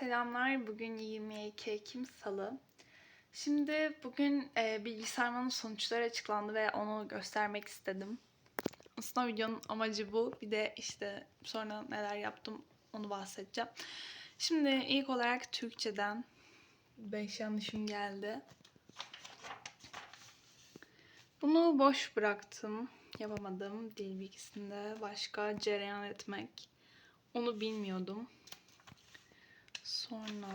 Selamlar. Bugün 22 Ekim Salı. Şimdi bugün e, bilgisayarmanın sonuçları açıklandı ve onu göstermek istedim. Aslında videonun amacı bu. Bir de işte sonra neler yaptım onu bahsedeceğim. Şimdi ilk olarak Türkçeden 5 yanlışım geldi. Bunu boş bıraktım. Yapamadım. Dil bilgisinde başka cereyan etmek. Onu bilmiyordum. Sonra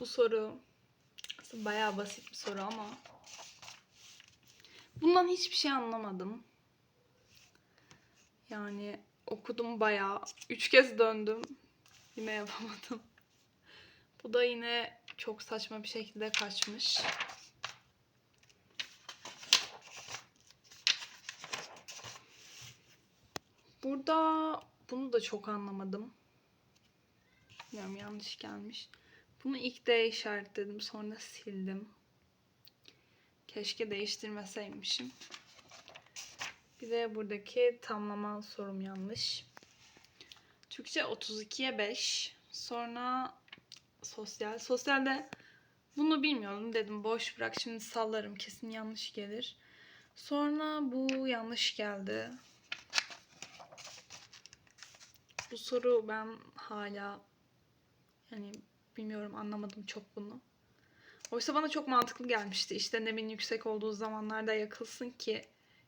bu soru aslında bayağı basit bir soru ama bundan hiçbir şey anlamadım. Yani okudum bayağı. Üç kez döndüm. Yine yapamadım. Bu da yine çok saçma bir şekilde kaçmış. Burada bunu da çok anlamadım. Bilmiyorum yanlış gelmiş. Bunu ilk D işaretledim sonra sildim. Keşke değiştirmeseymişim. Bir de buradaki tamlama sorum yanlış. Türkçe 32'ye 5. Sonra sosyal. Sosyalde bunu bilmiyordum dedim boş bırak şimdi sallarım kesin yanlış gelir. Sonra bu yanlış geldi. Bu soru ben hala yani bilmiyorum anlamadım çok bunu. Oysa bana çok mantıklı gelmişti. İşte nemin yüksek olduğu zamanlarda yakılsın ki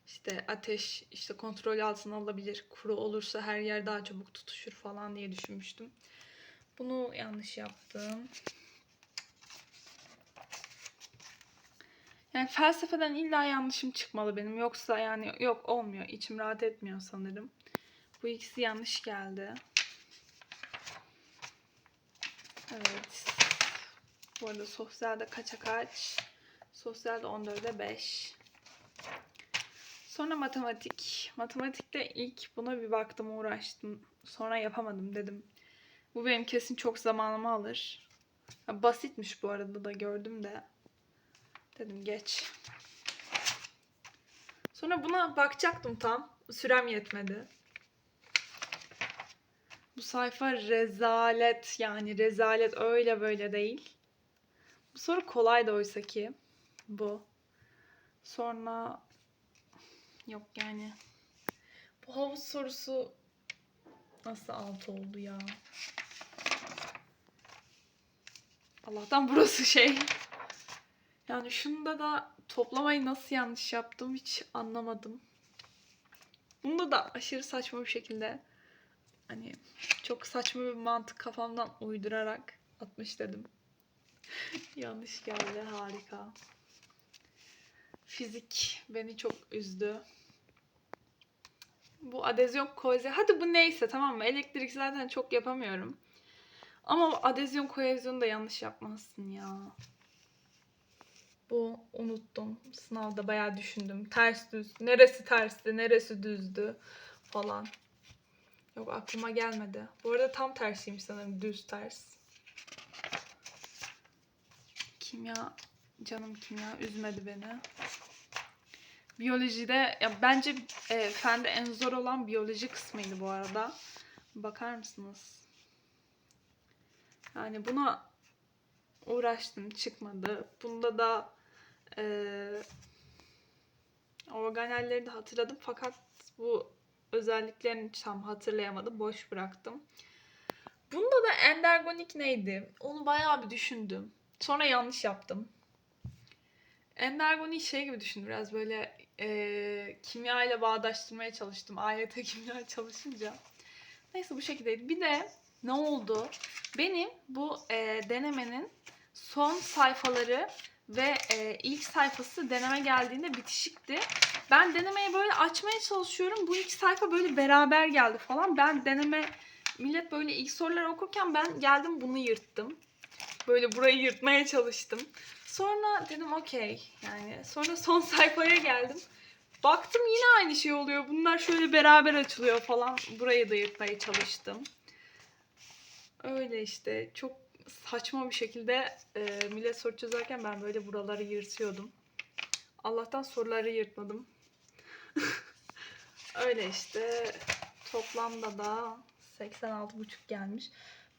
işte ateş işte kontrol altına alabilir. Kuru olursa her yer daha çabuk tutuşur falan diye düşünmüştüm. Bunu yanlış yaptım. Yani felsefeden illa yanlışım çıkmalı benim. Yoksa yani yok olmuyor. İçim rahat etmiyor sanırım. Bu ikisi yanlış geldi. Evet. Bu arada sosyalde kaça kaç? Sosyalde 14'e 5. Sonra matematik. Matematikte ilk buna bir baktım uğraştım. Sonra yapamadım dedim. Bu benim kesin çok zamanımı alır. Ha, basitmiş bu arada da gördüm de. Dedim geç. Sonra buna bakacaktım tam. Sürem yetmedi. Bu sayfa rezalet yani rezalet öyle böyle değil. Bu soru kolay da oysa ki. Bu. Sonra yok yani. Bu havuz sorusu nasıl alt oldu ya? Allah'tan burası şey. Yani şunda da toplamayı nasıl yanlış yaptım hiç anlamadım. Bunda da aşırı saçma bir şekilde hani çok saçma bir mantık kafamdan uydurarak atmış dedim. Yanlış geldi. Harika. Fizik beni çok üzdü. Bu adezyon kohezyon. Hadi bu neyse tamam mı? Elektrik zaten çok yapamıyorum. Ama adezyon kohezyonu da yanlış yapmazsın ya. Bu unuttum. Sınavda bayağı düşündüm. Ters düz. Neresi tersti, neresi düzdü falan. Yok aklıma gelmedi. Bu arada tam tersiymiş sanırım. Düz ters. Kimya, canım kimya üzmedi beni. Biyolojide, ya bence e, fende en zor olan biyoloji kısmıydı bu arada. Bakar mısınız? Yani buna uğraştım çıkmadı. Bunda da e, organelleri de hatırladım fakat bu özelliklerini tam hatırlayamadım. Boş bıraktım. Bunda da endergonik neydi? Onu bayağı bir düşündüm. Sonra yanlış yaptım. Endergonik şey gibi düşün biraz böyle e, kimya ile bağdaştırmaya çalıştım. AYT kimya çalışınca. Neyse bu şekildeydi. Bir de ne oldu? Benim bu e, denemenin son sayfaları ve e, ilk sayfası deneme geldiğinde bitişikti. Ben denemeyi böyle açmaya çalışıyorum. Bu iki sayfa böyle beraber geldi falan. Ben deneme millet böyle ilk soruları okurken ben geldim bunu yırttım. Böyle burayı yırtmaya çalıştım. Sonra dedim okey yani sonra son sayfaya geldim. Baktım yine aynı şey oluyor. Bunlar şöyle beraber açılıyor falan. Burayı da yırtmaya çalıştım. Öyle işte çok saçma bir şekilde e, millet soru çözerken ben böyle buraları yırtıyordum. Allah'tan soruları yırtmadım. Öyle işte toplamda da 86,5 gelmiş.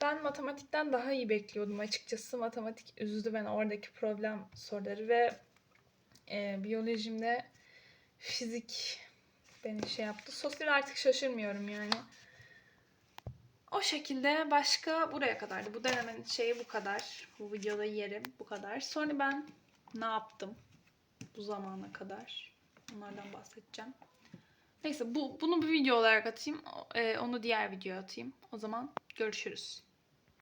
Ben matematikten daha iyi bekliyordum açıkçası. Matematik üzdü beni oradaki problem soruları ve e, biyolojimde fizik beni şey yaptı. Sosyal artık şaşırmıyorum yani. O şekilde başka buraya kadardı. Bu denemenin şeyi bu kadar. Bu videoda yerim bu kadar. Sonra ben ne yaptım bu zamana kadar? Onlardan bahsedeceğim. Neyse bu bunu bir video olarak atayım. e, onu diğer videoya atayım. O zaman görüşürüz.